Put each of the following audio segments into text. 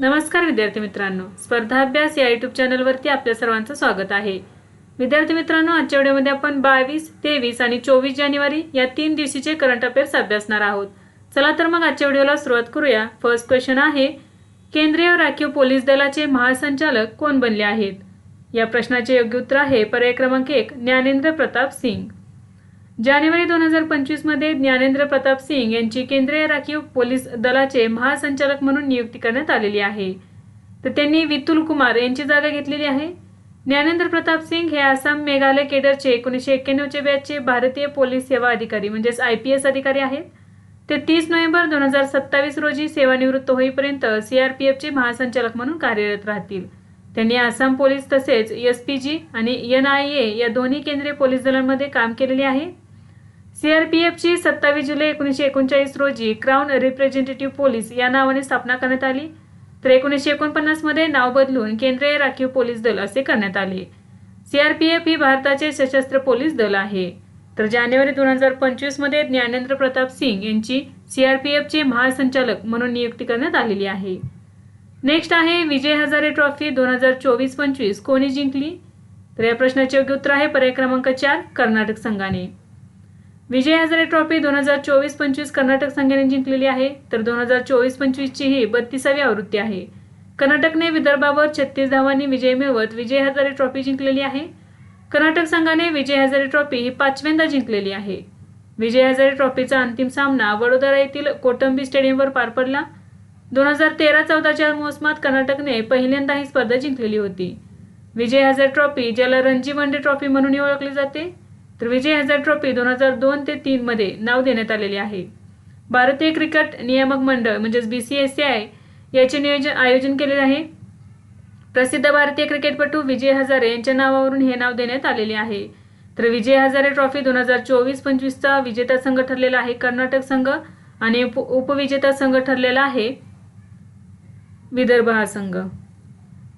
नमस्कार विद्यार्थी मित्रांनो. स्पर्धा अभ्यास या युट्यूब चॅनलवरती आपल्या सर्वांचं स्वागत आहे. विद्यार्थी मित्रांनो आजच्या व्हिडिओमध्ये आपण बावीस तेवीस आणि चोवीस जानेवारी या तीन दिवशीचे करंट अफेअर्स अभ्यासणार आहोत. चला तर मग आजच्या व्हिडिओला सुरुवात करूया. फर्स्ट क्वेश्चन आहे केंद्रीय राखीव पोलीस दलाचे महासंचालक कोण बनले आहेत? या प्रश्नाचे योग्य उत्तर आहे पर्याय क्रमांक एक ज्ञानेंद्र प्रताप सिंग. जानेवारी दोन हजार पंचवीसमध्ये ज्ञानेंद्र प्रताप सिंग यांची केंद्रीय राखीव पोलीस दलाचे महासंचालक म्हणून नियुक्ती करण्यात आलेली आहे. तर त्यांनी वितुल कुमार यांची जागा घेतलेली आहे. ज्ञानेंद्र प्रताप सिंग हे आसाम मेघालय केडरचे एकोणीसशे एक्क्याण्णवचे बॅचचे भारतीय पोलीस सेवा अधिकारी म्हणजेच आय पी एस अधिकारी आहेत. ते तीस नोव्हेंबर दोन हजार सत्तावीस रोजी सेवानिवृत्त होईपर्यंत सी आर पी एफचे महासंचालक म्हणून कार्यरत राहतील. त्यांनी आसाम पोलीस तसेच एस पी जी आणि एन आय ए या दोन्ही केंद्रीय पोलीस दलांमध्ये काम केलेले आहे. सीआरपीएफची सत्तावीस जुलै एकोणीसशे एकोणचाळीस रोजी क्राऊन रिप्रेझेंटेटिव्ह पोलीस या नावाने स्थापना करण्यात आली. तर एकोणीसशे एकोणपन्नासमध्ये नाव बदलून केंद्रीय राखीव पोलीस दल असे करण्यात आले. सीआरपीएफ ही भारताचे सशस्त्र पोलीस दल आहे. तर जानेवारी दोन हजार पंचवीसमध्ये ज्ञानेंद्र प्रताप सिंग यांची सीआरपीएफचे महासंचालक म्हणून नियुक्ती करण्यात आलेली आहे. नेक्स्ट आहे विजय हजारे ट्रॉफी दोन हजार चोवीस पंचवीस कोणी जिंकली? तर या प्रश्नाचे योग्य उत्तर आहे पर्याय क्रमांक चार कर्नाटक संघाने. विजय हजारे ट्रॉफी दोन हजार चोवीस पंचवीस कर्नाटक संघाने जिंकलेली आहे तर दोन हजार चोवीस पंचवीसची ही बत्तीसावी आवृत्ती आहे. कर्नाटकने विदर्भावर छत्तीस धावांनी विजय मिळवत विजय हजारे ट्रॉफी जिंकलेली आहे. कर्नाटक संघाने विजय हजारे ट्रॉफी ही पाचव्यांदा जिंकलेली आहे. विजय हजारे ट्रॉफीचा अंतिम सामना वडोदरा येथील कोटंबी स्टेडियमवर पार पडला. दोन हजार तेरा चौदाच्या मोसमात कर्नाटकने पहिल्यांदा ही स्पर्धा जिंकलेली होती. विजय हजारे ट्रॉफी ज्याला रणजी वनडे ट्रॉफी म्हणूनही ओळखली जाते तर विजय हजारे ट्रॉफी दोन हजार दोन ते तीनमध्ये नाव देण्यात आलेले आहे. भारतीय क्रिकेट नियामक मंडळ म्हणजेच B C S C I याचे नियोजन आयोजन केलेले आहे. प्रसिद्ध भारतीय क्रिकेटपटू विजय हजारे यांच्या नावावरून हे नाव देण्यात आलेले आहे. तर विजय हजारे ट्रॉफी दोन हजार चोवीस पंचवीसचा विजेता संघ ठरलेला आहे. कर्नाटक संघ आणि उप उपविजेता संघ ठरलेला आहे. विदर्भ हा संघ.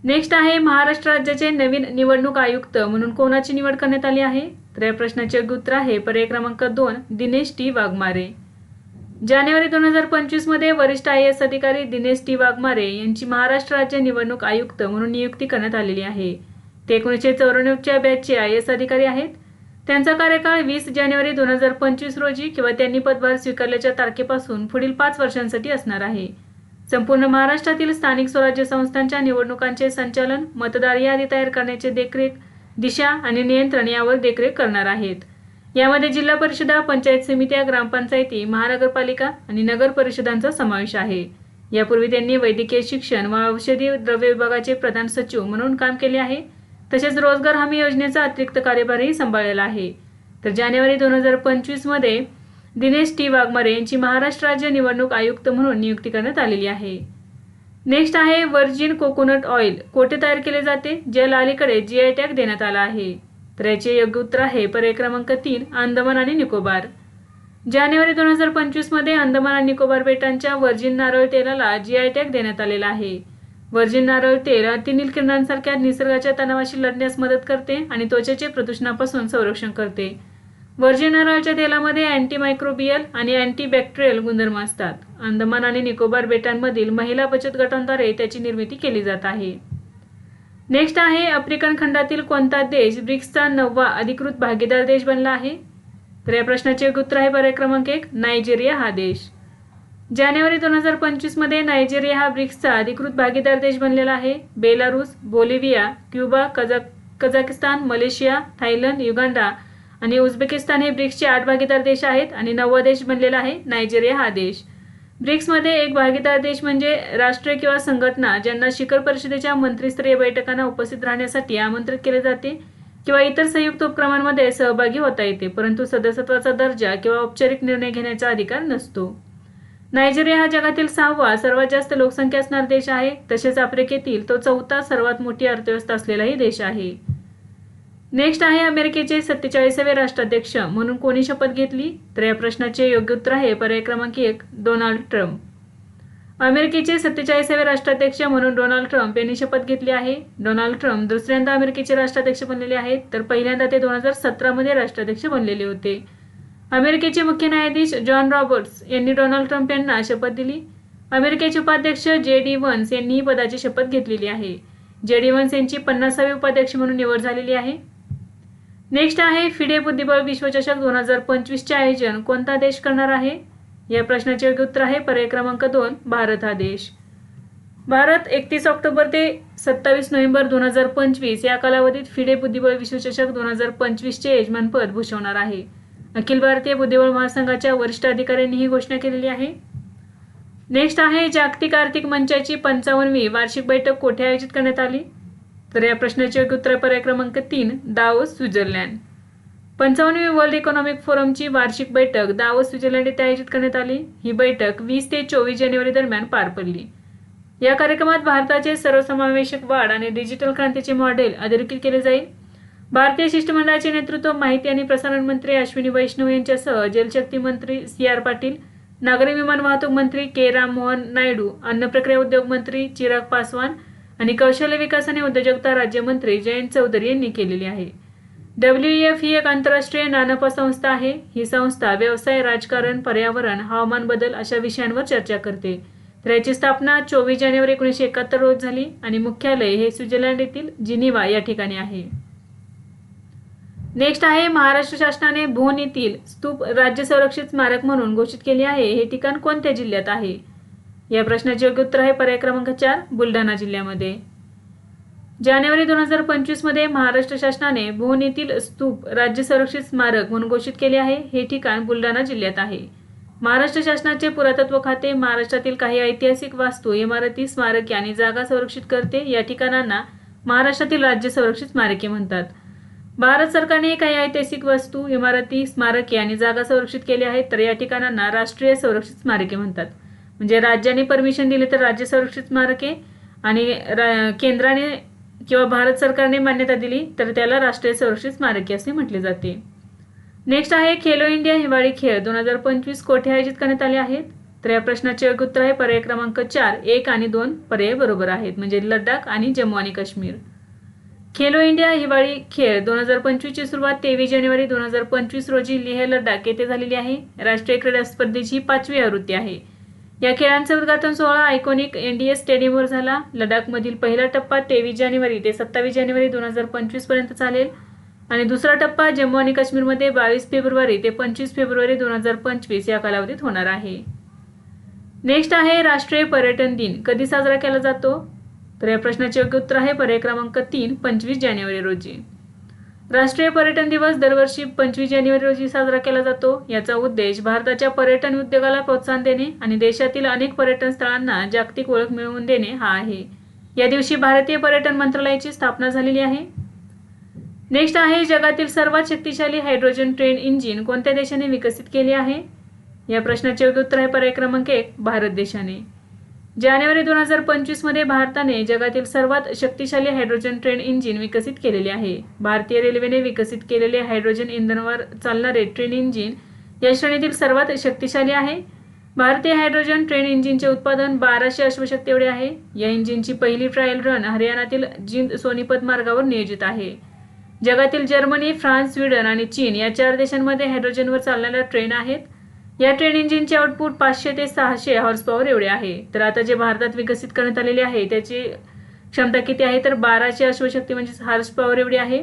नेक्स्ट आहे महाराष्ट्र राज्याचे नवीन निवडणूक आयुक्त म्हणून कोणाची निवड करण्यात आली आहे? तर या प्रश्नाचे योग्य उत्तर आहे. पर्याय क्रमांक दोन दिनेश टी. वाघमारे. जानेवारी दोन हजार पंचवीसमध्ये वरिष्ठ आय एस अधिकारी दिनेश टी. वाघमारे यांची महाराष्ट्र राज्य निवडणूक आयुक्त म्हणून नियुक्ती करण्यात आलेली आहे. ते एकोणीसशे चौऱ्याण्णवच्या बॅचचे आय एस अधिकारी आहेत. त्यांचा कार्यकाळ वीस जानेवारी दोन हजार पंचवीस रोजी किंवा त्यांनी पदभार स्वीकारल्याच्या तारखेपासून पुढील पाच वर्षांसाठी असणार आहे. संपूर्ण महाराष्ट्रातील स्थानिक स्वराज्य संस्थांच्या निवडणुकांचे संचालन मतदार यादी तयार करण्याचे देखरेख दिशा आणि नियंत्रण यावर देखरेख करणार आहेत. यामध्ये जिल्हा परिषदा पंचायत समित्या ग्रामपंचायती महानगरपालिका आणि नगर परिषदांचा समावेश आहे. यापूर्वी त्यांनी वैद्यकीय शिक्षण व औषधी द्रव्य विभागाचे प्रधान सचिव म्हणून काम केले आहे. तसेच रोजगार हमी योजनेचा अतिरिक्त कार्यभारही सांभाळलेला आहे. तर जानेवारी दोन हजार पंचवीसमध्ये दिनेश टी. वाघमारे यांची महाराष्ट्र राज्य निवडणूक आयुक्त म्हणून नियुक्ती करण्यात आलेली आहे. नेक्स्ट आहे व्हर्जिन कोकोनट ऑइल कोठे तयार केले जाते? ज्याला अलीकडे जी आय टॅग देण्यात आला आहे. तर याचे योग्य उत्तर आहे पर्याय क्रमांक तीन अंदमान आणि निकोबार. जानेवारी दोन हजार पंचवीसमध्ये अंदमान आणि निकोबार बेटांच्या वर्जिन नारळ तेलाला जी आय टॅग देण्यात आलेला आहे. व्हर्जिन नारळ तेल अतिनील किरणांसारख्या निसर्गाच्या तणावाशी लढण्यास मदत करते आणि त्वचेचे प्रदूषणापासून संरक्षण करते. व्हर्जिन नारळाच्या तेलामध्ये अँटीमायक्रोबियल आणि अँटीबॅक्टेरियल गुणधर्म असतात. अंदमान आणि निकोबार बेटांमधील महिला बचत गटांद्वारे त्याची निर्मिती केली जात आहे. नेक्स्ट आहे आफ्रिकन खंडातील कोणता देश ब्रिक्सचा नववा अधिकृत भागीदार देश बनला आहे? तर या प्रश्नाचे उत्तर आहे पर्याय क्रमांक एक नायजेरिया हा देश. जानेवारी दोन हजार पंचवीसमध्ये नायजेरिया हा ब्रिक्सचा अधिकृत भागीदार देश बनलेला आहे. बेलारूस बोलिव्हिया क्युबा कझा कझाकिस्तान मलेशिया थायलंड युगांडा आणि उझबेकिस्तान हे ब्रिक्सचे आठ भागीदार देश आहेत आणि नववा देश बनलेला आहे नायजेरिया हा देश. ब्रिक्समध्ये एक भागीदार देश म्हणजे राष्ट्र किंवा संघटना ज्यांना शिखर परिषदेच्या मंत्रिस्तरीय बैठकांना उपस्थित राहण्यासाठी आमंत्रित केले जाते किंवा इतर संयुक्त उपक्रमांमध्ये सहभागी होता येते परंतु सदस्यत्वाचा दर्जा किंवा औपचारिक निर्णय घेण्याचा अधिकार नसतो. नायजेरिया हा जगातील सहावा सर्वात जास्त लोकसंख्या असणारा देश आहे तसेच आफ्रिकेतील तो चौथा सर्वात मोठी अर्थव्यवस्था असलेलाही देश आहे. नेक्स्ट आहे अमेरिकेचे सत्तेचाळीसावे राष्ट्राध्यक्ष. म्हणून कोणी शपथ घेतली? तर या प्रश्नाचे योग्य उत्तर आहे पर्याय क्रमांक एक डोनाल्ड ट्रम्प. अमेरिकेचे सत्तेचाळीसावे राष्ट्राध्यक्ष म्हणून डोनाल्ड ट्रम्प यांनी शपथ घेतली आहे. डोनाल्ड ट्रम्प दुसऱ्यांदा अमेरिकेचे राष्ट्राध्यक्ष बनलेले आहेत. तर पहिल्यांदा ते दोन हजार सतरामध्ये राष्ट्राध्यक्ष बनलेले होते. अमेरिकेचे मुख्य न्यायाधीश जॉन रॉबर्ट्स यांनी डोनाल्ड ट्रम्प यांना शपथ दिली. अमेरिकेचे उपाध्यक्ष जे डी वन्स यांनीही पदाची शपथ घेतलेली आहे. जे डी वन्स यांची पन्नासावी उपाध्यक्ष म्हणून निवड झालेली आहे. नेक्स्ट आहे फिडे बुद्धिबळ विश्वचषक दोन हजार पंचवीसचे आयोजन कोणता देश करणार आहे? या प्रश्नाचे योग्य उत्तर आहे पर्याय क्रमांक दोन भारत हा देश. भारत एकतीस ऑक्टोबर ते सत्तावीस नोव्हेंबर दोन हजार पंचवीस या कालावधीत फिडे बुद्धिबळ विश्वचषक दोन हजार पंचवीसचे यजमानपद भूषवणार आहे. अखिल भारतीय बुद्धिबळ महासंघाच्या वरिष्ठ अधिकाऱ्यांनी ही घोषणा केलेली आहे. नेक्स्ट आहे जागतिक आर्थिक मंचाची पंचावन्नवी वार्षिक बैठक कोठे आयोजित करण्यात आली? तर या प्रश्नाचे योग्य उत्तर पर्याय क्रमांक तीन दावोस स्वित्झर्लंड. पंचावन्नवी वर्ल्ड इकॉनॉमिक फोरमची वार्षिक बैठक दावोस स्वित्झर्लंड येथे आयोजित करण्यात आली. ही बैठक वीस ते चोवीस जानेवारी दरम्यान पार पडली. या कार्यक्रमात भारताचे सर्वसमावेशक वाढ आणि डिजिटल क्रांतीचे मॉडेल अधोरेखित केले जाईल. भारतीय शिष्टमंडळाचे नेतृत्व माहिती आणि प्रसारण मंत्री अश्विनी वैष्णव यांच्यासह जलशक्ती मंत्री सी आर पाटील नागरी विमान वाहतूक मंत्री के राममोहन नायडू अन्न प्रक्रिया उद्योग मंत्री चिराग पासवान आणि कौशल्य विकास आणि उद्योजकता राज्यमंत्री जयंत चौधरी यांनी केलेली आहे. डब्ल्यू एफ ही एक आंतरराष्ट्रीय नानफा संस्था आहे. ही संस्था व्यवसाय राजकारण पर्यावरण हवामान बदल अशा विषयांवर चर्चा करते. तर याची स्थापना चोवीस जानेवारी एकोणीसशे एकाहत्तर रोज झाली आणि मुख्यालय हे स्वित्झर्लंड येथील जिनिवा या ठिकाणी आहे. नेक्स्ट आहे महाराष्ट्र शासनाने भोन येथील स्तूप राज्य संरक्षित स्मारक म्हणून घोषित केले आहे. हे ठिकाण कोणत्या जिल्ह्यात आहे? या प्रश्नाचे योग्य उत्तर आहे पर्याय क्रमांक चार बुलढाणा जिल्ह्यामध्ये. जानेवारी दोन हजार पंचवीसमध्ये महाराष्ट्र शासनाने भोन स्तूप राज्य संरक्षित स्मारक म्हणून घोषित केले आहे. हे ठिकाण बुलढाणा जिल्ह्यात आहे. महाराष्ट्र शासनाचे पुरातत्व खाते महाराष्ट्रातील काही ऐतिहासिक वास्तू इमारती स्मारके आणि जागा संरक्षित करते. या ठिकाणांना महाराष्ट्रातील राज्य संरक्षित स्मारके म्हणतात. भारत सरकारने काही ऐतिहासिक वस्तू इमारती स्मारके आणि जागा संरक्षित केल्या आहेत तर या ठिकाणांना राष्ट्रीय संरक्षित स्मारके म्हणतात. म्हणजे राज्याने परमिशन दिली तर राज्य संरक्षित स्मारके आणि केंद्राने किंवा भारत सरकारने मान्यता दिली तर त्याला राष्ट्रीय संरक्षित स्मारके असे म्हटले जाते. नेक्स्ट आहे खेलो इंडिया हिवाळी खेळ. दोन हजार पंचवीस कोठे आयोजित करण्यात आले आहेत? तर या प्रश्नाचे योग्य उत्तर आहे पर्याय क्रमांक चार एक आणि दोन पर्याय बरोबर आहेत म्हणजे लडाख आणि जम्मू आणि काश्मीर. खेलो इंडिया हिवाळी खेळ. दोन हजार पंचवीसची सुरुवात तेवीस जानेवारी दोन हजार पंचवीस रोजी लेह लडाख येथे झालेली आहे. राष्ट्रीय क्रीडा स्पर्धेची पाचवी आवृत्ती आहे. या खेळांचे उद्घाटन सोहळा आयकॉनिक एनडीए स्टेडियमवर झाला. लडाखमधील पहिला टप्पा तेवीस जानेवारी ते सत्तावीस जानेवारी दोन हजार पंचवीसपर्यंत चालेल. आणि दुसरा टप्पा जम्मू आणि काश्मीरमध्ये बावीस फेब्रुवारी ते पंचवीस फेब्रुवारी दोन हजार पंचवीस या कालावधीत होणार आहे. नेक्स्ट आहे राष्ट्रीय पर्यटन दिन. कधी साजरा केला जातो? तर या प्रश्नाचे योग्य उत्तर आहे पर्याय क्रमांक तीन पंचवीस जानेवारी रोजी. राष्ट्रीय पर्यटन दिवस दरवर्षी पंचवीस जानेवारी रोजी साजरा केला जातो. याचा उद्देश भारताच्या पर्यटन उद्योगाला प्रोत्साहन देणे आणि देशातील अनेक पर्यटन स्थळांना जागतिक ओळख मिळवून देणे हा आहे. या दिवशी भारतीय पर्यटन मंत्रालयाची स्थापना झालेली आहे. नेक्स्ट आहे जगातील सर्वात शक्तिशाली हायड्रोजन ट्रेन इंजिन कोणत्या देशाने विकसित केले आहे? या प्रश्नाचे योग्य उत्तर आहे पर्याय क्रमांक एक भारत देशाने. जानेवारी दोन हजार पंचवीसमध्ये भारताने जगातील सर्वात शक्तिशाली हायड्रोजन ट्रेन इंजिन विकसित केलेले आहे. भारतीय रेल्वेने विकसित केलेले हायड्रोजन इंधनावर चालणारे ट्रेन इंजिन या श्रेणीतील सर्वात शक्तिशाली आहे. भारतीय हायड्रोजन ट्रेन इंजिनचे उत्पादन बाराशे अश्वशक्ती एवढे आहे. या इंजिनची पहिली ट्रायल रन हरियाणातील जिंद सोनीपत मार्गावर नियोजित आहे. जगातील जर्मनी फ्रान्स स्वीडन आणि चीन या चार देशांमध्ये हायड्रोजनवर चालणाऱ्या ट्रेन आहेत. या ट्रेन इंजिनचे आउटपुट पाचशे ते सहाशे हॉर्स पॉवर एवढे आहे. तर आता जे भारतात विकसित करण्यात आलेले आहे त्याची क्षमता किती आहे? तर बाराशे अश्वशक्ती म्हणजे हॉर्स पॉवर एवढी आहे.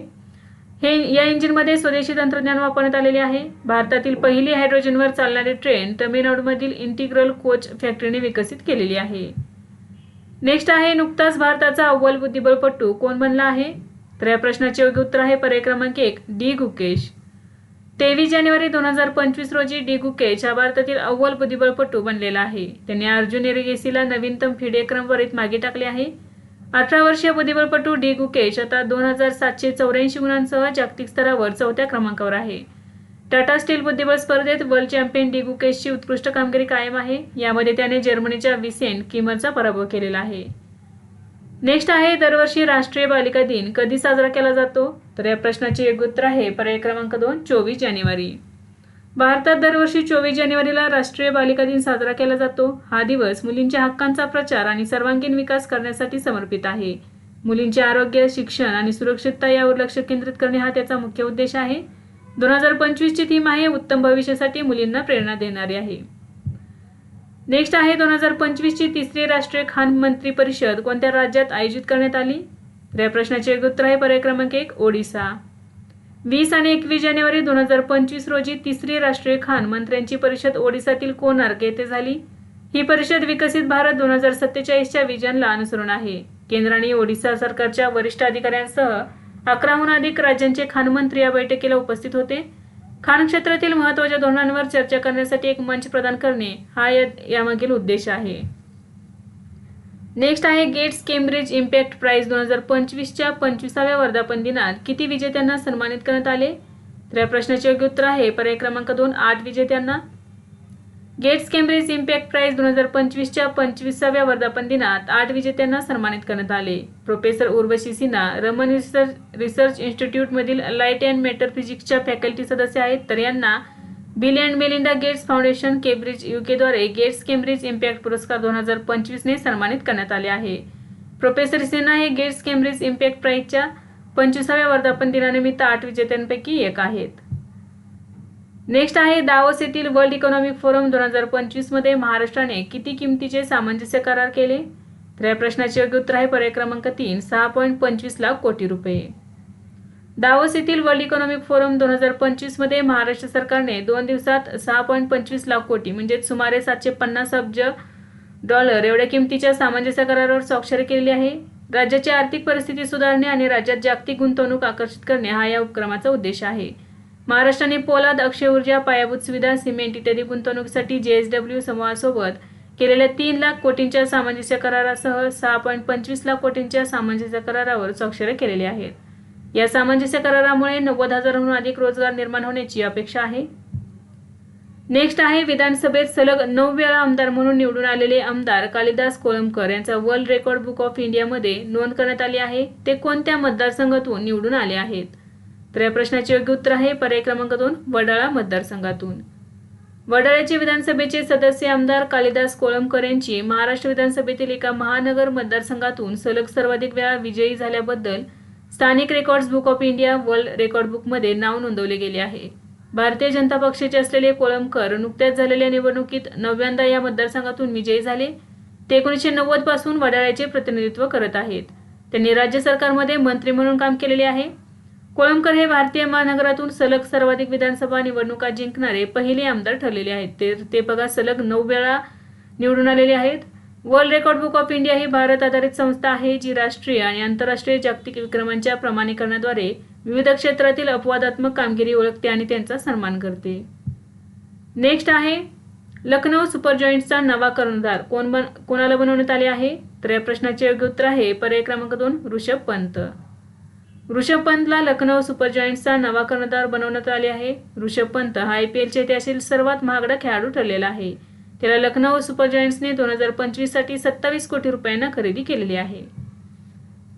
हे या इंजिनमध्ये स्वदेशी तंत्रज्ञान वापरण्यात आलेले आहे. भारतातील पहिली हायड्रोजनवर चालणारी ट्रेन तमिळनाडूमधील इंटिग्रल कोच फॅक्टरीने विकसित केलेली आहे. नेक्स्ट आहे नुकताच भारताचा अव्वल बुद्धिबळपटू. कोण बनला आहे? तर या प्रश्नाचे योग्य उत्तर आहे पर्याय क्रमांक एक डी. गुकेश. तेवीस जानेवारी दोन हजार पंचवीस रोजी डी गुकेश हा भारतातील अव्वल बुद्धिबळपटू बनलेला आहे. त्यांनी अर्जुन एरिगेसीला नवीनतम फिडे क्रमवारीत मागे टाकले आहे. अठरा वर्षीय बुद्धिबळपटू डी गुकेश आता दोन हजार सातशे चौऱ्याऐंशी गुणांसह जागतिक स्तरावर चौथ्या क्रमांकावर आहे. टाटा स्टील बुद्धिबळ स्पर्धेत वर्ल्ड चॅम्पियन डी गुकेशची उत्कृष्ट कामगिरी कायम आहे. यामध्ये त्याने जर्मनीच्या विसेन किमरचा पराभव केलेला आहे. नेक्स्ट आहे दरवर्षी राष्ट्रीय बालिका दिन. कधी साजरा केला जातो? तर या प्रश्नाचे योग्य उत्तर आहे. पर्याय क्रमांक दोन चोवीस जानेवारी. भारतात दरवर्षी चोवीस जानेवारीला राष्ट्रीय बालिका दिन साजरा केला जातो. हा दिवस मुलींच्या हक्कांचा प्रचार आणि सर्वांगीण विकास करण्यासाठी समर्पित आहे. मुलींचे आरोग्य शिक्षण आणि सुरक्षितता यावर लक्ष केंद्रित करणे हा त्याचा मुख्य उद्देश आहे. दोन हजार पंचवीसची थीम आहे उत्तम भविष्यासाठी मुलींना प्रेरणा देणारी आहे. नेक्स्ट आहे दोन हजार पंचवीसची तिसरी राष्ट्रीय खान मंत्री परिषद कोणत्या राज्यात आयोजित करण्यात आली? तर या प्रश्नाचे उत्तर आहे पर्याय क्रमांक एक ओडिसा. वीस आणि एकवीस जानेवारी दोन हजार पंचवीस रोजी तिसरी राष्ट्रीय खान मंत्र्यांची परिषद ओडिसातील कोणार्क येथे झाली? ही परिषद विकसित भारत दोन हजार सत्तेचाळीसच्या विजनला अनुसरून आहे. केंद्र आणि ओडिसा सरकारच्या वरिष्ठ अधिकाऱ्यांसह अकराहून अधिक राज्यांचे खानमंत्री या बैठकीला उपस्थित होते. खाण क्षेत्रातील महत्त्वाच्या धोरणांवर चर्चा करण्यासाठी एक मंच प्रदान करणे हा यामागील उद्देश आहे. नेक्स्ट आहे गेट्स केम्ब्रिज इम्पॅक्ट प्राइज दोन हजार पंचवीसच्या पंचवीसाव्या वर्धापन दिनात किती विजेत्यांना सन्मानित करण्यात आले? तर या प्रश्नाचे योग्य उत्तर आहे पर्याय क्रमांक दोन आठ विजेत्यांना. गेट्स केम्ब्रिज इम्पॅक्ट प्राइज दोन हजार पंचवीसच्या पंचवीसाव्या वर्धापन दिनात आठ विजेत्यांना सन्मानित करण्यात आले. Professor Urvashi Sinha Raman research research इन्स्टिट्यूटमधील light and matter फिजिक्सच्या फॅकल्टी सदस्य आहेत. तर यांना Bill and Melinda Gates foundation Cambridge युकेद्वारे Gates Cambridge impact पुरस्कार दोन हजार पंचवीसने सन्मानित करण्यात आले आहे. प्रोफेसर सिन्हा हे गेट्स केम्ब्रिज इम्पॅक्ट प्राइजच्या पंचवीसाव्या वर्धापन दिनानिमित्त आठ विजेत्यांपैकी एक आहेत. नेक्स्ट आहे दावोस येथील वर्ल्ड इकॉनॉमिक फोरम दोन हजार पंचवीसमध्ये महाराष्ट्राने किती किमतीचे सामंजस्य करार केले? तर या प्रश्नाचे योग्य उत्तर आहे पर्याय क्रमांक तीन सहा पॉईंट पंचवीस लाख कोटी रुपये. दावोस येथील वर्ल्ड इकॉनॉमिक फोरम दोन हजार पंचवीसमध्ये महाराष्ट्र सरकारने दोन दिवसात सहा पॉईंट पंचवीस लाख कोटी म्हणजेच सुमारे सातशे पन्नास अब्ज डॉलर एवढ्या किमतीच्या सामंजस्य करारावर स्वाक्षरी केलेली आहे. राज्याची आर्थिक परिस्थिती सुधारणे आणि राज्यात जागतिक गुंतवणूक आकर्षित करणे हा या उपक्रमाचा उद्देश आहे. महाराष्ट्राने पोलाद अक्षय ऊर्जा पायाभूत सुविधा सिमेंट इत्यादी गुंतवणुकीसाठी जेएसडब्ल्यू समूहासोबत केलेल्या तीन लाख कोटींच्या सामंजस्य करारासह सहा पॉईंट पंचवीस लाख कोटींच्या सामंजस्य करारावर स्वाक्षऱ्या केलेल्या आहेत. या सामंजस्य करारामुळे नव्वद हजारांहून अधिक रोजगार निर्माण होण्याची अपेक्षा आहे. नेक्स्ट आहे विधानसभेत सलग नऊ वेळा आमदार म्हणून निवडून आलेले आमदार कालिदास कोळंबकर यांचा वर्ल्ड रेकॉर्ड बुक ऑफ इंडियामध्ये नोंद करण्यात आली आहे. ते कोणत्या मतदारसंघातून निवडून आले आहेत? तर या प्रश्नाचे योग्य उत्तर आहे पर्याय क्रमांक दोन वडाळा मतदारसंघातून. वडाळ्याचे विधानसभेचे सदस्य आमदार कालिदास कोळंबकर यांची महाराष्ट्र विधानसभेतील एका महानगर मतदारसंघातून सलग सर्वाधिक वेळा विजयी झाल्याबद्दल स्थानिक records book of India world record बुकमध्ये नाव नोंदवले गेले आहे. भारतीय जनता पक्षाचे असलेले कोळंबकर नुकत्याच झालेल्या निवडणुकीत नव्यांदा या मतदारसंघातून विजयी झाले. ते एकोणीसशे नव्वदपासून वडाळ्याचे प्रतिनिधित्व करत आहेत. त्यांनी राज्य सरकारमध्ये मंत्री म्हणून काम केलेले आहे. कोळंबकर हे भारतीय महानगरातून सलग सर्वाधिक विधानसभा निवडणुका जिंकणारे पहिले आमदार ठरलेले आहेत. ते ते बघा सलग नऊ वेळा निवडून आलेले आहेत. World record book of India ही भारत आधारित संस्था आहे जी राष्ट्रीय आणि आंतरराष्ट्रीय जागतिक विक्रमांच्या प्रमाणीकरणाद्वारे विविध क्षेत्रातील अपवादात्मक कामगिरी ओळखते आणि त्यांचा सन्मान करते. नेक्स्ट आहे लखनौ सुपर जॉईंटचा नवा कर्णधार. कोण बन कोणाला बनवण्यात आले आहे? तर या प्रश्नाचे योग्य उत्तर आहे पर्याय क्रमांक दोन ऋषभ पंत. ऋषभ पंतला लखनौ सुपर जॉईंट्सचा नवा कर्णधार बनवण्यात आले आहे. ऋषभ पंत हा आय पी एलच्या इतिहासातील सर्वात महागडा खेळाडू ठरलेला आहे. त्याला लखनौ सुपर जॉईंट्सने दोन हजार पंचवीससाठी सत्तावीस कोटी रुपयांना खरेदी केलेली आहे.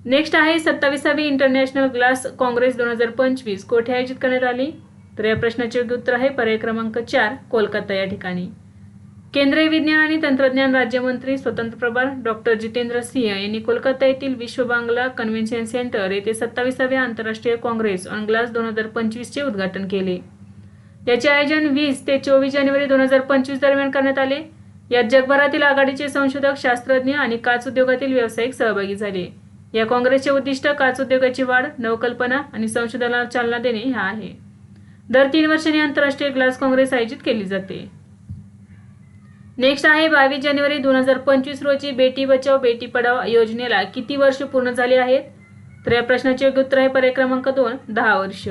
नेक्स्ट आहे सत्तावीसावी इंटरनॅशनल ग्लास काँग्रेस दोन हजार पंचवीस. कोठे आयोजित करण्यात आली? तर या प्रश्नाचे योग्य उत्तर आहे पर्याय क्रमांक चार कोलकाता या ठिकाणी. केंद्रीय विज्ञान आणि तंत्रज्ञान राज्यमंत्री स्वतंत्र प्रभार डॉक्टर जितेंद्र सिंह यांनी कोलकाता येथील विश्व बांगला कन्व्हेन्शन सेंटर येथे सत्तावीसाव्या आंतरराष्ट्रीय काँग्रेस ऑन ग्लास दोन हजार पंचवीसचे उद्घाटन केले. याचे आयोजन वीस ते चोवीस जानेवारी दोन हजार पंचवीस दरम्यान करण्यात आले. यात जगभरातील आघाडीचे संशोधक शास्त्रज्ञ आणि काच उद्योगातील व्यावसायिक सहभागी झाले. या काँग्रेसचे उद्दिष्ट काच उद्योगाची वाढ नवकल्पना आणि संशोधनाला चालना देणे हा आहे. दर तीन वर्षांनी आंतरराष्ट्रीय ग्लास काँग्रेस आयोजित केली जाते. नेक्स्ट आहे बावीस जानेवारी दोन हजार पंचवीस रोजी बेटी बचाव बेटी पढाव योजनेला किती वर्ष पूर्ण झाली आहेत? तर या प्रश्नाचे योग्य उत्तर आहे पर्याय क्रमांक दोन दहा वर्ष.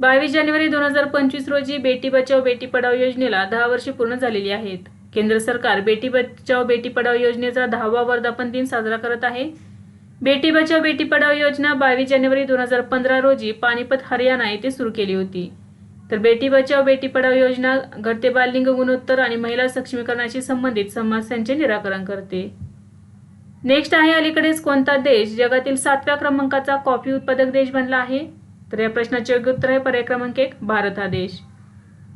बावीस जानेवारी दोन हजार पंचवीस रोजी बेटी बचाव बेटी पढाव योजनेला दहा वर्षे पूर्ण झालेली आहेत. केंद्र सरकार बेटी बचाव बेटी पढाव योजनेचा दहावा वर्धापन दिन साजरा करत आहे. बेटी बचाव बेटी पढाव योजना बावीस जानेवारी दोन हजार पंधरा रोजी पानिपत हरियाणा येथे सुरू केली होती. तर बेटी बचाव बेटी पढाव योजना घटते बाललिंग गुणोत्तर आणि महिला सक्षमीकरणाशी संबंधित समस्यांचे निराकरण करते. नेक्स्ट आहे अलीकडेच कोणता देश जगातील सातव्या क्रमांकाचा कॉफी उत्पादक देश बनला आहे? तर या प्रश्नाचे योग्य उत्तर आहे पर्याय क्रमांक एक भारत हा देश.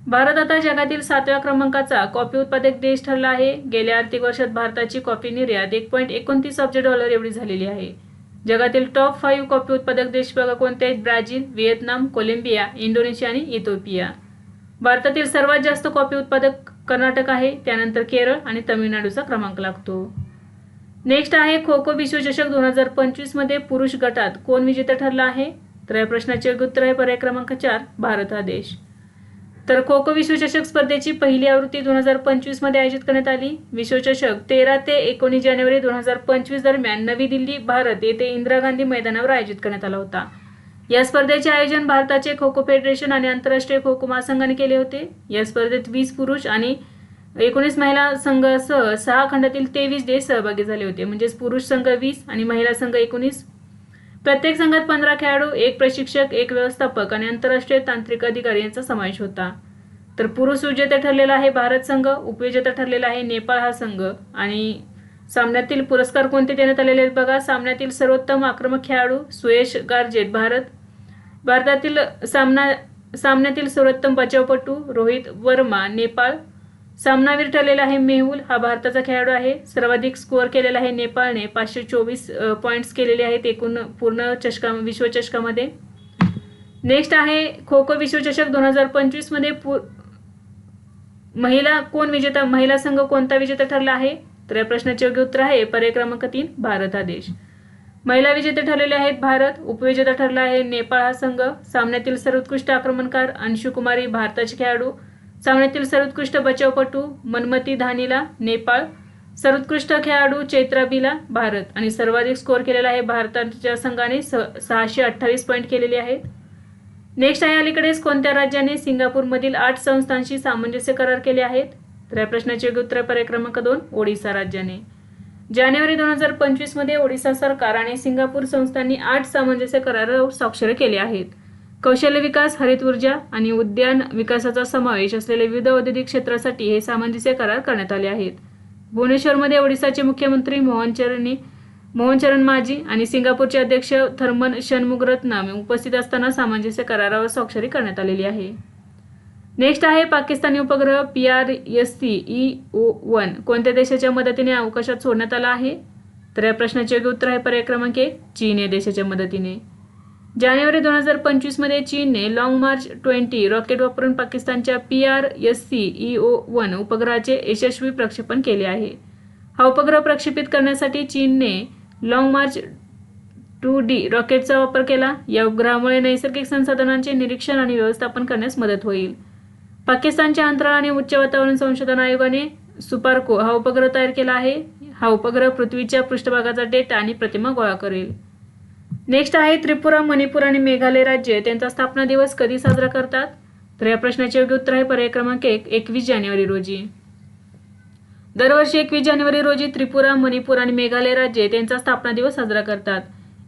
भारत आता जगातील सातव्या क्रमांकाचा कॉफी उत्पादक देश ठरला आहे. गेल्या आर्थिक वर्षात भारताची कॉफी निर्यात एक पॉईंट एकोणतीस अब्ज डॉलर एवढी झालेली आहे. जगातील टॉप फाईव्ह कॉफी उत्पादक देश बघा कोणते आहेत? ब्राझील व्हिएतनाम कोलंबिया इंडोनेशिया आणि इथिओपिया. भारतातील सर्वात जास्त कॉफी उत्पादक कर्नाटक आहे. त्यानंतर केरळ आणि तमिळनाडूचा क्रमांक लागतो. नेक्स्ट आहे खो खो विश्वचषक दोन हजार पंचवीसमध्ये पुरुष गटात कोण विजेता ठरला आहे? तर या प्रश्नाचे उत्तर आहे पर्याय क्रमांक चार भारत हा देश. तर खो खो विश्वचषक स्पर्धेची पहिली आवृत्ती दोन हजार पंचवीसमध्ये आयोजित करण्यात आली. विश्वचषक तेरा ते एकोणीस जानेवारी दोन हजार पंचवीस दरम्यान नवी दिल्ली भारत येथे इंदिरा गांधी मैदानावर आयोजित करण्यात आला होता. या स्पर्धेचे आयोजन भारताचे खो खो फेडरेशन आणि आंतरराष्ट्रीय खो खो महासंघाने केले होते. या स्पर्धेत वीस पुरुष आणि एकोणीस महिला संघासह सहा खंडातील तेवीस देश सहभागी झाले होते. म्हणजेच पुरुष संघ वीस आणि महिला संघ एकोणीस. प्रत्येक संघात पंधरा खेळाडू एक प्रशिक्षक एक व्यवस्थापक आणि आंतरराष्ट्रीय तांत्रिक अधिकारी यांचा समावेश होता. तर पुरुष विजेता ठरलेला आहे भारत संघ उपविजेता ठरलेला आहे नेपाळ हा संघ आणि सामन्यातील पुरस्कार कोणते देण्यात आलेले आहेत बघा. सामन्यातील सर्वोत्तम आक्रमक खेळाडू सुयश गार्जेट भारत. भारतातील सामना सामन्यातील सर्वोत्तम बचावपटू रोहित वर्मा नेपाळ. सामनावीर ठरलेला आहे मेहुल हा भारताचा खेळाडू आहे. सर्वाधिक स्कोअर केलेला आहे नेपाळने पाचशे चोवीस पॉईंट्स केलेले आहेत एकूण पूर्ण चषका विश्वचषकामध्ये नेक्स्ट आहे खो खो विश्वचषक दोन हजार पंचवीसमध्ये पू महिला कोण विजेता महिला संघ कोणता विजेता ठरला आहे? तर या प्रश्नाचे योग्य उत्तर आहे पर्याय क्रमांक तीन भारत हा देश. महिला विजेते ठरलेले आहेत भारत उपविजेता ठरला आहे नेपाळ हा संघ. सामन्यातील सर्वोत्कृष्ट आक्रमणकार अंशु कुमारी भारताचे खेळाडू. सामन्यातील सर्वोत्कृष्ट बचावपटू मनमती धानीला नेपाळ सर्वोत्कृष्ट खेळाडू चैत्राबीला भारत आणि सर्वाधिक स्कोअर केलेला आहे भारताच्या संघाने सहाशे अठ्ठावीस पॉईंट केलेले आहेत. नेक्स्ट आहे अलीकडेच कोणत्या राज्याने सिंगापूरमधील आठ संस्थांशी सामंजस्य करार केले आहेत? तर या प्रश्नाचे उत्तर पर्याय क्रमांक दोन ओडिसा राज्याने. जानेवारी दोन हजार पंचवीसमध्ये ओडिसा सरकार आणि सिंगापूर संस्थांनी आठ सामंजस्य करारावर स्वाक्षर केले आहेत. कौशल्य विकास हरित ऊर्जा आणि उद्यान विकासाचा समावेश असलेल्या विविध औद्योगिक क्षेत्रासाठी हे सामंजस्य करार करण्यात आले आहेत. भुवनेश्वरमध्ये ओडिसाचे मुख्यमंत्री मोहन चरणी मोहन चरण माजी आणि सिंगापूरचे अध्यक्ष थर्मन षणमुगरत्नम उपस्थित असताना सामंजस्य करारावर स्वाक्षरी करण्यात आलेली आहे. नेक्स्ट आहे पाकिस्तानी उपग्रह P R S C E O one. कोणत्या देशाच्या मदतीने अवकाशात सोडण्यात आला आहे? तर या प्रश्नाचे योग्य उत्तर आहे पर्याय क्रमांक एक चीन या देशाच्या मदतीने. जानेवारी दोन हजार पंचवीसमध्ये चीनने लाँग मार्च ट्वेंटी रॉकेट वापरून पाकिस्तानच्या P R S C E O one उपग्रहाचे यशस्वी प्रक्षेपण केले आहे. हा उपग्रह प्रक्षेपित करण्यासाठी चीनने लाँग मार्च टू डी रॉकेटचा वापर केला. या उपग्रहामुळे नैसर्गिक संसाधनांचे निरीक्षण आणि व्यवस्थापन करण्यास मदत होईल. पाकिस्तानच्या अंतराळ आणि उच्च वातावरण संशोधन आयोगाने सुपार्को हा उपग्रह तयार केला आहे. हा उपग्रह पृथ्वीच्या पृष्ठभागाचा डेटा आणि प्रतिमा गोळा करेल. नेक्स्ट आहे त्रिपुरा मणिपूर आणि मेघालय राज्य. त्यांचा स्थापना दिवस कधी साजरा करतात? तर या प्रश्नाचे योग्य उत्तर आहे पर्याय क्रमांक एक एकवीस जानेवारी रोजी. दरवर्षी एकवीस जानेवारी रोजी त्रिपुरा मणिपूर आणि मेघालय राज्य त्यांचा स्थापना दिवस साजरा करतात.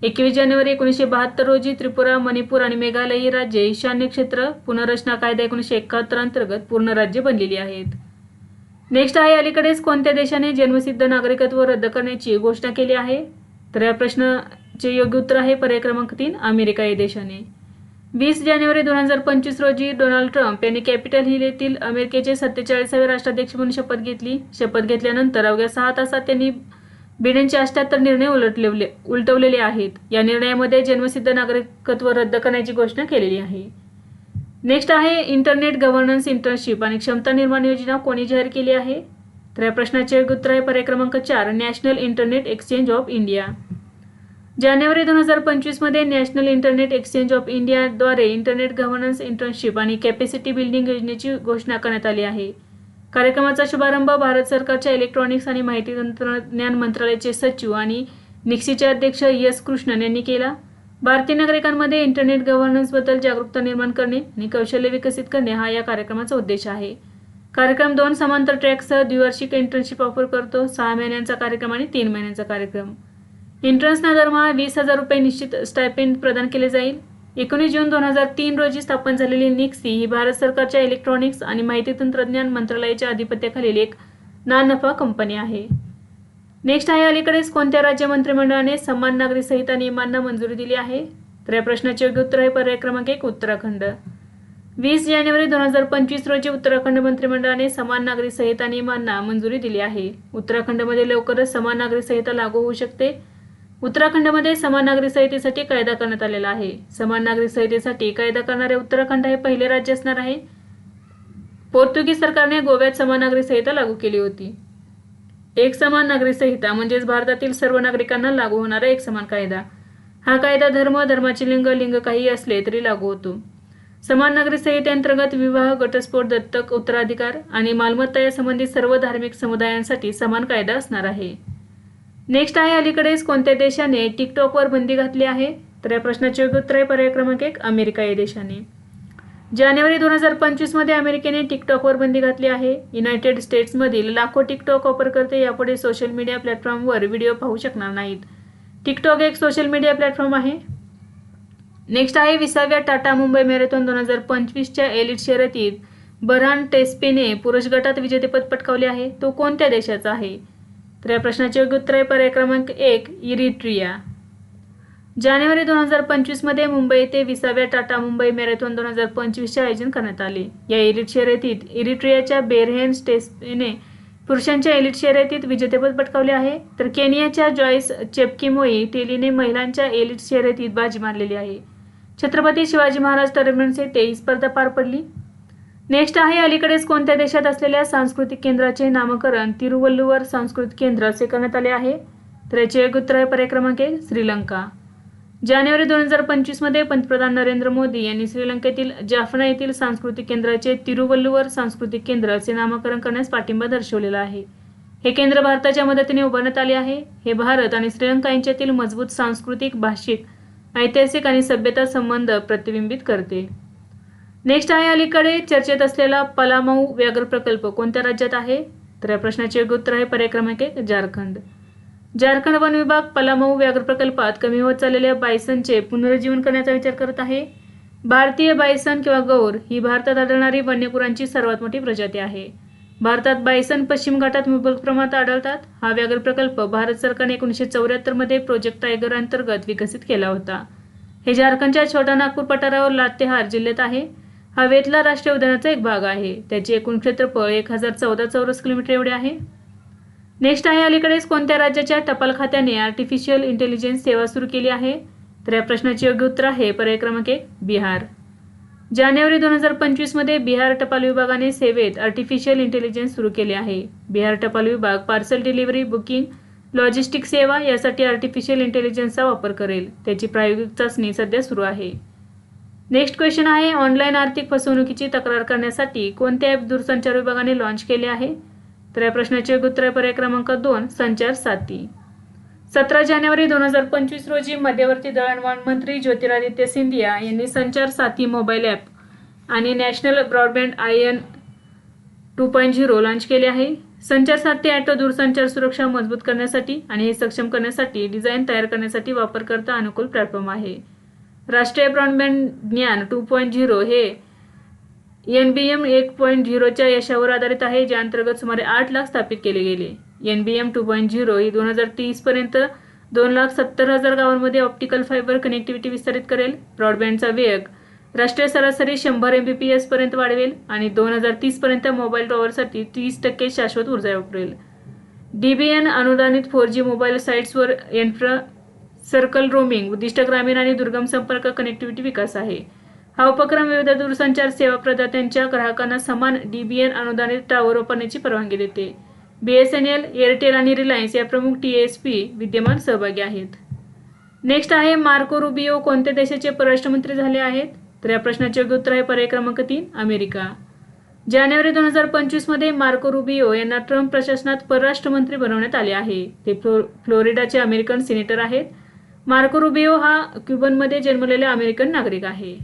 एकवीस जानेवारी एकोणीसशे बहात्तर रोजी त्रिपुरा मणिपूर आणि मेघालय ही राज्ये ईशान्य क्षेत्र पुनर्रचना कायदा एकोणीसशे एकाहत्तर अंतर्गत पूर्ण राज्य बनलेली आहेत. नेक्स्ट आहे अलीकडेच कोणत्या देशाने जन्मसिद्ध नागरिकत्व रद्द करण्याची घोषणा केली आहे? तर या प्रश्न जे योग्य उत्तर आहे पर्याय क्रमांक तीन अमेरिका या देशाने. वीस जानेवारी दोन हजार पंचवीस रोजी डोनाल्ड ट्रम्प यांनी कॅपिटल हिल येथील अमेरिकेचे सत्तेचाळीसावे राष्ट्राध्यक्ष म्हणून शपथ घेतली. शपथ घेतल्यानंतर अवघ्या सहा तासात त्यांनी बिडेनचे अष्ट्याहत्तर निर्णय उलटलेले उलटवलेले आहेत. या निर्णयामध्ये जन्मसिद्ध नागरिकत्व रद्द करण्याची घोषणा केलेली आहे. नेक्स्ट आहे इंटरनेट गव्हर्नन्स इंटर्नशिप आणि क्षमता निर्माण योजना कोणी जाहीर केली आहे? तर या प्रश्नाचे उत्तर आहे पर्याय क्रमांक चार national internet exchange of India. जानेवारी दोन हजार पंचवीसमध्ये नॅशनल इंटरनेट एक्सचेंज ऑफ इंडियाद्वारे इंटरनेट गव्हर्नन्स इंटर्नशिप आणि कॅपॅसिटी बिल्डिंग योजनेची घोषणा करण्यात आली आहे. कार्यक्रमाचा शुभारंभ भारत सरकारच्या इलेक्ट्रॉनिक्स आणि माहिती तंत्रज्ञान मंत्रालयाचे सचिव आणि निक्सीचे अध्यक्ष एस कृष्णन यांनी केला. भारतीय नागरिकांमध्ये इंटरनेट गव्हर्नन्सबद्दल जागरूकता निर्माण करणे आणि कौशल्य विकसित करणे हा या कार्यक्रमाचा उद्देश आहे. कार्यक्रम दोन समांतर ट्रॅकसह द्विवार्षिक इंटर्नशिप ऑफर करतो. सहा महिन्यांचा कार्यक्रम आणि तीन महिन्यांचा कार्यक्रम. इंट्रन्सना दरमहा वीस हजार रुपये निश्चित स्टायपेंड प्रदान केले जाईल. एकोणीस जून दोन हजार तीन रोजी स्थापन झालेली निक्सी ही भारत सरकारच्या इलेक्ट्रॉनिक्स आणि माहिती तंत्रज्ञान मंत्रालयाच्या अधिपत्याखालील एक ना नफा कंपनी आहे. नेक्स्ट आहे अलीकडेच कोणत्या राज्य मंत्रिमंडळाने समान नागरी संहिता नियमांना मंजुरी दिली आहे? तर या प्रश्नाचे योग्य उत्तर आहे पर्याय क्रमांक एक उत्तराखंड. वीस जानेवारी दोन हजार पंचवीस रोजी उत्तराखंड मंत्रिमंडळाने समान नागरी संहिता नियमांना मंजुरी दिली आहे. उत्तराखंडमध्ये लवकरच समान नागरी संहिता लागू होऊ शकते. उत्तराखंडमध्ये समान नागरी संहितेसाठी कायदा करण्यात आलेला आहे. समान नागरी संहितेसाठी कायदा करणारे उत्तराखंड हे पहिले राज्य असणार आहे. पोर्तुगीज सरकारने गोव्यात समान नागरी संहिता लागू केली होती. एक समान नागरी संहिता म्हणजेच भारतातील सर्व नागरिकांना लागू होणारा एक समान कायदा. हा कायदा धर्म धर्माचे लिंग लिंग काही असले तरी लागू होतो. समान नागरी संहितेअंतर्गत विवाह घटस्फोट दत्तक उत्तराधिकार आणि मालमत्ता या संबंधित सर्व धार्मिक समुदायांसाठी समान कायदा असणार आहे. नेक्स्ट आहे अलीकडेच कोणत्या देशाने टिकटॉकवर बंदी घातली आहे? तर या प्रश्नाचे योग्य उत्तर आहे पर्याय क्रमांक एक अमेरिका या देशाने. जानेवारी दोन हजार पंचवीसमध्ये अमेरिकेने टिकटॉकवर बंदी घातली आहे. युनायटेड स्टेट्समधील लाखो टिकटॉक वापरकर्ते यापुढे सोशल मीडिया प्लॅटफॉर्मवर व्हिडिओ पाहू शकणार नाहीत. टिकटॉक एक सोशल मीडिया प्लॅटफॉर्म आहे. नेक्स्ट आहे विसाव्या टाटा मुंबई मॅरेथॉन दोन हजार पंचवीसच्या एलिट शर्यतीत बरहान टेस्पेने पुरुष गटात विजेतेपद पटकावले आहे. तो कोणत्या देशाचा आहे? तर या प्रश्नाचे योग्य उत्तर आहे. पर्याय क्रमांक एक इरिट्रिया. जानेवारी दोन हजार पंचवीसमध्ये मुंबई येथे विसाव्या टाटा मुंबई मॅरेथॉन दोन हजार पंचवीसचे आयोजन करण्यात आले. या एलिट शर्यतीत इरिट्रियाच्या बेरहेन स्टेसने पुरुषांच्या एलिट शर्यतीत विजेतेपद पटकावले आहे. तर केनियाच्या जॉईस चेपकिमोई टेलीने महिलांच्या एलिट शर्यतीत बाजी मारलेली आहे. छत्रपती शिवाजी महाराज टर्मिनस येथे ही स्पर्धा पार पडली. नेक्स्ट आहे अलीकडेच कोणत्या देशात असलेल्या सांस्कृतिक केंद्राचे नामकरण तिरुवल्लुवर सांस्कृतिक केंद्र असे करण्यात आले आहे? तर याचे एक उत्तर आहे पर्याय क्रमांक एक श्रीलंका. जानेवारी दोन हजार पंचवीसमध्ये पंतप्रधान नरेंद्र मोदी यांनी श्रीलंकेतील जाफना येथील सांस्कृतिक केंद्राचे तिरुवल्लुवर सांस्कृतिक केंद्र असे नामकरण करण्यास पाठिंबा दर्शवलेला आहे. हे केंद्र भारताच्या मदतीने उभारण्यात आले आहे. हे भारत आणि श्रीलंका यांच्यातील मजबूत सांस्कृतिक भाषिक ऐतिहासिक आणि सभ्यता संबंध प्रतिबिंबित करते. नेक्स्ट आहे अलीकडे चर्चेत असलेला पलामऊ व्याघ्र प्रकल्प. कोणत्या राज्यात आहे? तर या प्रश्नाचे योग्य उत्तर आहे पर्याय क्रमांक एक झारखंड. झारखंड वन विभाग पलामऊ व्याघ्र प्रकल्पात कमी होत चाललेल्या बायसनचे पुनरुज्जीवन करण्याचा विचार करत आहे. भारतीय बायसन किंवा गौर ही भारतात आढळणारी वन्यपुरांची सर्वात मोठी प्रजाती आहे. भारतात बायसन पश्चिम घाटात मुबलक प्रमाणात आढळतात. हा व्याघ्र प्रकल्प भारत सरकारने एकोणीसशे चौऱ्याहत्तरमध्ये प्रोजेक्ट टायगर अंतर्गत विकसित केला होता. हे झारखंडच्या छोटा नागपूर पठारावर लातेहार जिल्ह्यात आहे. हा वेतला राष्ट्रीय उद्यानाचा एक भाग आहे. त्याचे एकूण क्षेत्रफळ एक हजार चौदा चौरस किलोमीटर एवढे आहे. नेक्स्ट आहे अलीकडेच कोणत्या राज्याच्या टपाल खात्याने आर्टिफिशियल इंटेलिजन्स सेवा सुरू केली आहे? तर या प्रश्नाचे योग्य उत्तर आहे पर्याय क्रमांक एक बिहार. जानेवारी दोन हजार पंचवीसमध्ये बिहार टपाल विभागाने सेवेत आर्टिफिशियल इंटेलिजन्स सुरू केले आहे. बिहार टपाल विभाग पार्सल डिलिव्हरी बुकिंग लॉजिस्टिक सेवा यासाठी आर्टिफिशियल इंटेलिजन्सचा वापर करेल. त्याची प्रायोगिक चाचणी सध्या सुरू आहे. नेक्स्ट क्वेश्चन आहे ऑनलाईन आर्थिक फसवणुकीची तक्रार करण्यासाठी कोणते ॲप दूरसंचार विभागाने लॉन्च केले आहे? तर या प्रश्नाचे उत्तर आहे पर्याय क्रमांक दोन संचार साथी. सतरा जानेवारी दोन हजार पंचवीस रोजी मध्यवर्ती दळणवळण मंत्री ज्योतिरादित्य सिंधिया यांनी संचार साथी मोबाईल ॲप आणि national broadband I N two point zero launch केले आहे. संचार साथी ॲटो दूरसंचार सुरक्षा मजबूत करण्यासाठी आणि हे सक्षम करण्यासाठी डिझाईन तयार करण्यासाठी वापरकर्ता अनुकूल प्लॅटफॉर्म आहे. राष्ट्रीय ब्रॉडबँड ज्ञान टू पॉईंट झिरो हे एन बी एम एक पॉईंट झिरोच्या यशावर आधारित आहे ज्या अंतर्गत सुमारे आठ लाख स्थापित केले गेले. N B M two point zero ही दोन हजार तीसपर्यंत दोन लाख सत्तर हजार गावांमध्ये ऑप्टिकल फायबर कनेक्टिव्हिटी विस्तारित करेल. ब्रॉडबँडचा वेग राष्ट्रीय सरासरी शंभर एम बी पी एसपर्यंत वाढवेल आणि दोन हजार तीसपर्यंत मोबाईल टॉवरसाठी तीस टक्के शाश्वत ऊर्जा वापरेल. डी बी एन अनुदानित फोर जी मोबाईल साईट्सवर एन्फ्रा सर्कल रोमिंग उद्दिष्ट ग्रामीण आणि दुर्गम संपर्क कनेक्टिव्हिटी विकास आहे. हा उपक्रम विविध दूरसंचार सेवा प्रदात्यांच्या ग्राहकांना समान डीबीएन अनुदानित टावर वापरण्याची परवानगी देते. बीएसएनएल एअरटेल आणि रिलायन्स या प्रमुख टी एस पी विद्यमान सहभागी आहेत. नेक्स्ट आहे मार्को रुबिओ कोणत्या देशाचे परराष्ट्रमंत्री झाले आहेत? तर या प्रश्नाचे योग्य उत्तर आहे पर्याय क्रमांक तीन अमेरिका. जानेवारी दोन हजार पंचवीसमध्ये मार्को रुबिओ यांना ट्रम्प प्रशासनात परराष्ट्रमंत्री बनवण्यात आले आहे. ते फ्लो फ्लोरिडाचे अमेरिकन सिनेटर आहेत. मार्को रुबिओ हा क्युबनमध्ये जन्मलेला अमेरिकन नागरिक आहे.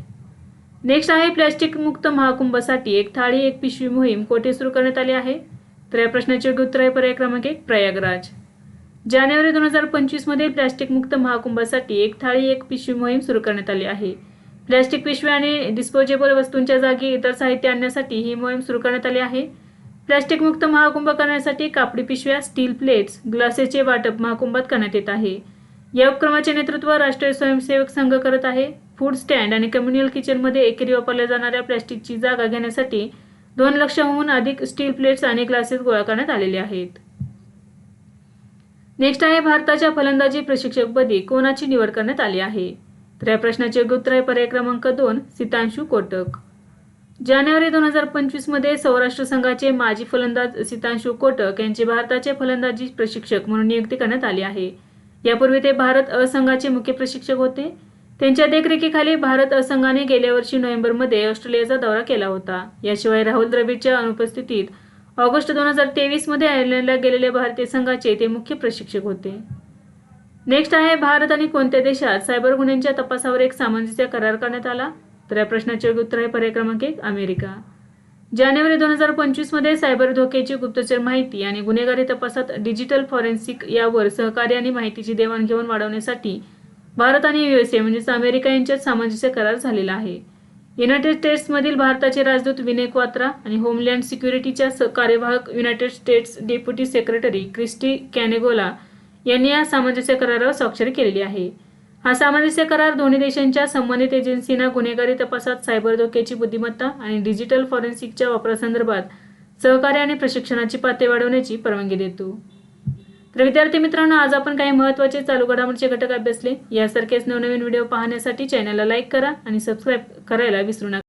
नेक्स्ट आहे प्लॅस्टिक मुक्त महाकुंभासाठी एक थाळी एक पिशवी मोहीम कोठे सुरू करण्यात आली आहे? तर या प्रश्नाचे उत्तर आहे पर्याय क्रमांक एक प्रयागराज. जानेवारी दोन हजार पंचवीसमध्ये प्लॅस्टिक मुक्त महाकुंभासाठी एक थाळी एक पिशवी मोहीम सुरू करण्यात आली आहे. प्लॅस्टिक पिशवी आणि डिस्पोजेबल वस्तूंच्या जागी इतर साहित्य आणण्यासाठी ही मोहीम सुरू करण्यात आली आहे. प्लॅस्टिक मुक्त महाकुंभ करण्यासाठी कापडी पिशव्या स्टील प्लेट्स ग्लासेसचे वाटप महाकुंभात करण्यात येत आहे. या उपक्रमाचे नेतृत्व राष्ट्रीय स्वयंसेवक संघ करत आहे. फूड स्टँड आणि कम्युनियल किचनमध्ये एकेरी वापरल्या जाणाऱ्या प्लॅस्टिकची जागा घेण्यासाठी दोन लक्षाहून अधिक स्टील प्लेट्स आणि ग्लासेस गोळा करण्यात आलेले आहेत. नेक्स्ट आहे भारताच्या फलंदाजी प्रशिक्षकपदी कोणाची निवड करण्यात आली आहे? तर या प्रश्नाचे योग्य उत्तर आहे पर्याय क्रमांक दोन सितांशू कोटक. जानेवारी दोन हजार पंचवीसमध्ये सौराष्ट्र संघाचे माजी फलंदाज सितांशु कोटक यांची भारताचे फलंदाजी प्रशिक्षक म्हणून नियुक्ती करण्यात आली आहे. यापूर्वी ते भारत असंघाचे मुख्य प्रशिक्षक होते. त्यांच्या देखरेखीखाली भारत असंघाने गेल्या वर्षी नोव्हेंबरमध्ये ऑस्ट्रेलियाचा दौरा केला होता. याशिवाय राहुल द्रविडच्या अनुपस्थितीत ऑगस्ट दोन हजार तेवीसमध्ये आयर्लंडला गेलेल्या भारतीय संघाचे ते मुख्य प्रशिक्षक होते. नेक्स्ट आहे भारत आणि कोणत्या देशात सायबर गुन्ह्यांच्या तपासावर एक सामंजस्य करार करण्यात आला? तर या प्रश्नाचे उत्तर आहे पर्याय क्रमांक एक अमेरिका. जानेवारी दोन हजार पंचवीसमध्ये सायबर धोक्याची गुप्तचर माहिती आणि गुन्हेगारी तपासात डिजिटल फॉरेन्सिक यावर सहकार्य आणि माहितीची देवाणघेवाण वाढवण्यासाठी भारत आणि युएसए म्हणजेच अमेरिका यांच्यात सामंजस्य करार झालेला आहे. युनायटेड स्टेट्समधील भारताचे राजदूत विनय क्वात्रा आणि होमलँड सिक्युरिटीच्या कार्यवाहक United States deputy secretary Kristi Canegallo यांनी या सामंजस्य करारावर स्वाक्षरी केलेली आहे. हा सामंजस्य करार दोन्ही देशांच्या संबंधित एजन्सींना गुन्हेगारी तपासात सायबर धोक्याची बुद्धिमत्ता आणि डिजिटल फॉरेन्सिकच्या वापरासंदर्भात सहकार्य आणि प्रशिक्षणाची पातळी वाढवण्याची परवानगी देतो. तर विद्यार्थी मित्रांनो आज आपण काही महत्त्वाचे चालू घडामोडीचे घटक अभ्यासले. यासारखेच नवनवीन व्हिडिओ पाहण्यासाठी चॅनलला लाईक करा आणि सबस्क्राईब करायला विसरू नका.